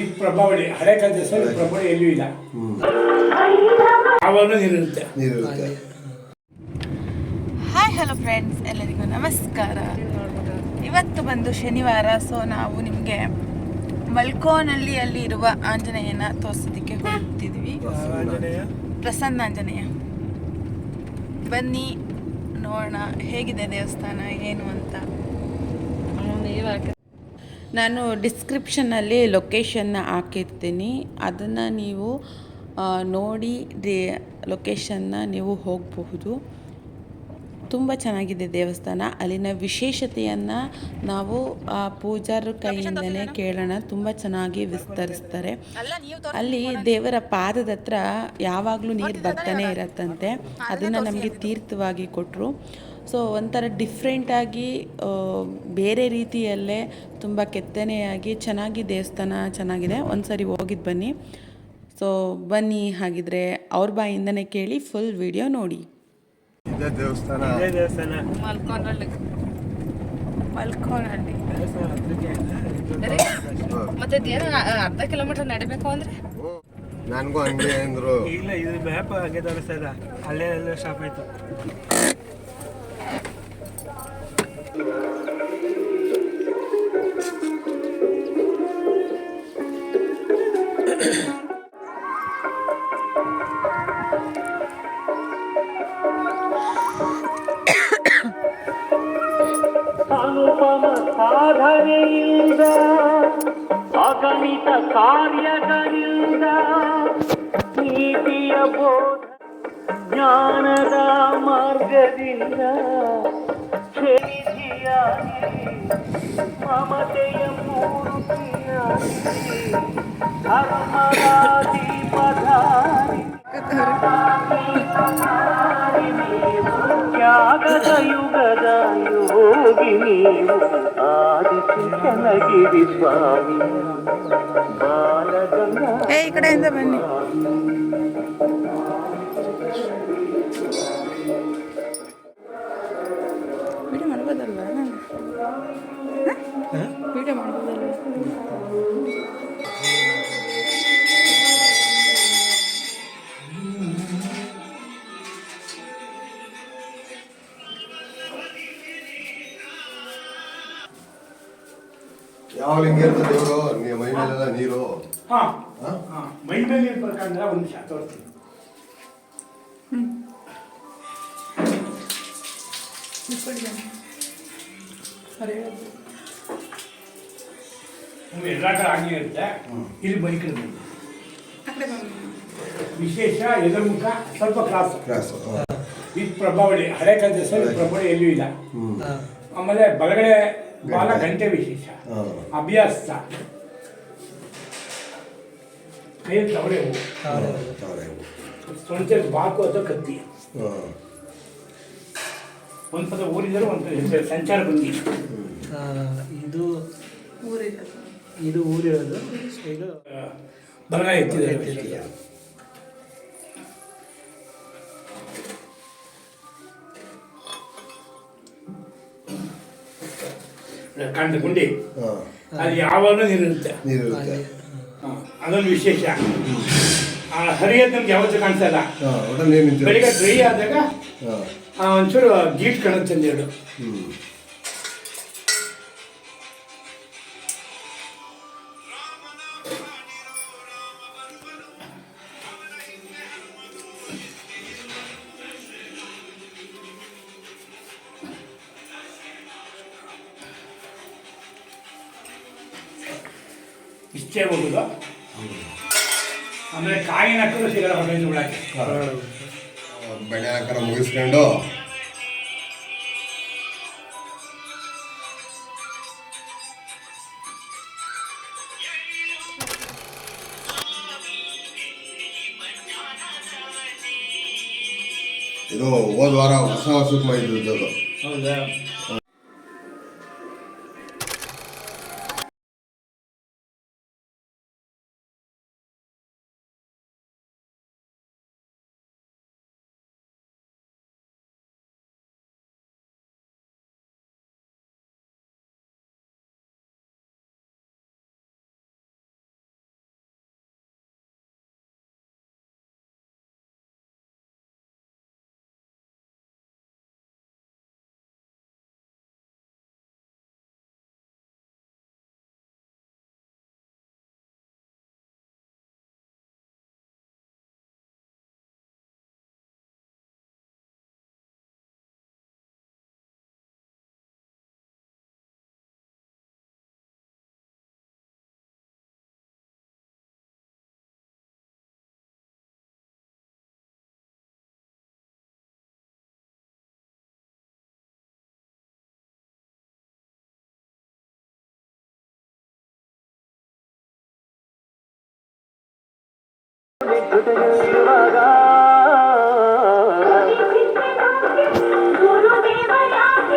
ಇದು ಪ್ರಭಾವಳಿ ಹಳೆ ಕಾಲದ ಹೆಸರು ಪ್ರಭಾವಳಿ ಎಲ್ಲೂ ಇಲ್ಲ. ಆವಾಗ ಇರುತ್ತೆ ಹಾಯ್ ಹಲೋ ಫ್ರೆಂಡ್ಸ್ ಎಲ್ಲರಿಗೂ ನಮಸ್ಕಾರ. ಇವತ್ತು ಬಂದು ಶನಿವಾರ ಸೊ ನಾವು ನಿಮಗೆ ಮಲ್ಕೋನಲ್ಲಿ ಅಲ್ಲಿ ಇರುವ ಆಂಜನೇಯನ ತೋರಿಸೋದಕ್ಕೆ ಹೋಗ್ತಿದ್ವಿ. ಪ್ರಸನ್ನ ಆಂಜನೇಯ. ಬನ್ನಿ ನೋಡೋಣ ಹೇಗಿದೆ ದೇವಸ್ಥಾನ ಏನು ಅಂತ. ನಾನು ಡಿಸ್ಕ್ರಿಪ್ಷನ್ನಲ್ಲಿ ಲೊಕೇಶನ್ನ ಹಾಕಿರ್ತೀನಿ. ಅದನ್ನು ನೀವು ನೋಡಿ ದೇ ಲೊಕೇಶನ್ನ ನೀವು ಹೋಗಬಹುದು. ತುಂಬ ಚೆನ್ನಾಗಿದೆ ದೇವಸ್ಥಾನ. ಅಲ್ಲಿನ ವಿಶೇಷತೆಯನ್ನು ನಾವು ಆ ಪೂಜಾರ ಕೈಯಿಂದಲೇ ಕೇಳೋಣ. ತುಂಬ ಚೆನ್ನಾಗಿ ವಿಸ್ತರಿಸ್ತಾರೆ. ಅಲ್ಲಿ ದೇವರ ಪಾದದ ಹತ್ರ ಯಾವಾಗಲೂ ನೀರು ಬರ್ತಾನೆ ಇರತ್ತಂತೆ. ಅದನ್ನು ನಮಗೆ ತೀರ್ಥವಾಗಿ ಕೊಟ್ಟರು ಸೊ ಒಂಥರ ಡಿಫ್ರೆಂಟಾಗಿ ಬೇರೆ ರೀತಿಯಲ್ಲೇ ತುಂಬ ಕೆತ್ತನೆಯಾಗಿ ಚೆನ್ನಾಗಿ ದೇವಸ್ಥಾನ ಚೆನ್ನಾಗಿದೆ. ಒಂದು ಸಾರಿ ಹೋಗಿದ್ದು ಬನ್ನಿ. ಸೊ ಬನ್ನಿ ಹಾಗಿದ್ರೆ ಅವ್ರ ಬಾಯಿಂದನೇ ಕೇಳಿ ಫುಲ್ ವಿಡಿಯೋ ನೋಡಿ. ಇದೇ ದೇವಸ್ಥಾನ. ಮತ್ತೆ ಅರ್ಧ ಕಿಲೋಮೀಟರ್ ನಡಿಬೇಕು ಅಂದ್ರೆ? ನನಗೂ ಹಂಗೆ ಅಂದ್ರು. ಇಲ್ಲ ಇದು ಮ್ಯಾಪ್ ಹಾಗೆ ತೋರಿಸ್ತದ ಅಲ್ಲೇ ಅಲ್ಲೇ ಸ್ಟಾಪ್ ಆಯ್ತು. ಅನುಪಮ ಸಾಧನೆಯಿಂದ ಅಗಣಿತ ಕಾರ್ಯಗಳಿಂದ ನೀತಿಯ ಬೋಧ ಜ್ಞಾನದ ಮಾರ್ಗದಿಂದ మమతయ మూర్తి ఆది శిక్షణగిరి స్వామి బాలగంగా ఇక్కడ ఏంటండి ವಿಡಿಯೋ ಮಾಡ್ಬೋದಲ್ವಾ ವಿಡಿಯೋ ಮಾಡ್ಬೋದಲ್ವಾ ಯಾವಾಗ ಹಿಂಗೆ ಇರ್ತದೆ ಇವರು ನೀ ಮೈ ಮೇಲೆಲ್ಲ ನೀರು. ಹಾ. ಹಾ? ಮೈ ಮೇಲೆ ನೀರು ಬರ್ಕಂದ್ರೆ ಒಂದು ನಿಮಿಷ ತೋರಿಸ್ತೀನಿ ನಮ್ಗೆ ಎಲ್ಲ ಕಡೆ ಹಾಗೆ ಇರುತ್ತೆ ಇಲ್ಲಿ ಬೈಕ್ ವಿಶೇಷ ಎದುರುಮುಖ ಸ್ವಲ್ಪ ಕ್ರಾಸ್. ಕ್ಲಾಸ್ ಇದು ಪ್ರಭಾವಳಿ ಹಳೆ ಕಾಲದ ಸ್ವಲ್ಪ ಪ್ರಭಾವಳಿ ಎಲ್ಲೂ ಇಲ್ಲ. ಆಮೇಲೆ ಬಲಗಡೆ ಬಾಲ ಗಂಟೆ ವಿಶೇಷ. ಅಭ್ಯಾಸ. ಕೈಯಲ್ಲಿ ತವಳೆ ಹೂವು ತಾವರೆ ಬಾಕು ಅಥವಾ ಕತ್ತಿ. ಹಾ. ಒಂದು ಪದ ಊರಿದರು ಒಂದು ಪದ ಹೆಸರು ಸಂಚಾರ ಬಂದಿ ಇದು ಇದು ಇದು ಊರಿರೋದು. ಇದು ಬಲಗಡೆ ಎತ್ತಿದೆ ಕಂಡ ಗುಂಡಿ. ಅದು ಅಲ್ಲಿ ಯಾವಾಗಲೂ ನೀರಿರುತ್ತೆ. ನೀರಿರುತ್ತೆ. ಅದೊಂದು ವಿಶೇಷ. ಆ ಹರಿಯೋದು ನಮ್ಗೆ ಯಾವತ್ತೂ ಕಾಣಿಸಲ್ಲ ಬೆಳಿಗ್ಗೆ ಡ್ರೈ ಆದಾಗ ಒಂಚೂರು ಗೀಟ್ ಕಾಣುತ್ತೆ ಒಂದೆರಡು ಹ್ಮ್ ಇಷ್ಟೇ ಹೋಗುದು ಆಮೇಲೆ ಕಾಯಿನ ಹಾಕಿದ್ರು ಸಿಗಲ್ಲ ಹೊರಗಿಂದ ಒಳಗೆ ಬೆಳೆ ಹಾಕರ ಮುಗಿಸ್ಕೊಂಡು. ಇದು ಹೋದ ವಾರ ಹೊಸ ವರ್ಷಕ್ಕೆ ಅದು. ಜೊತೆಗೆ ಇರುವಾಗ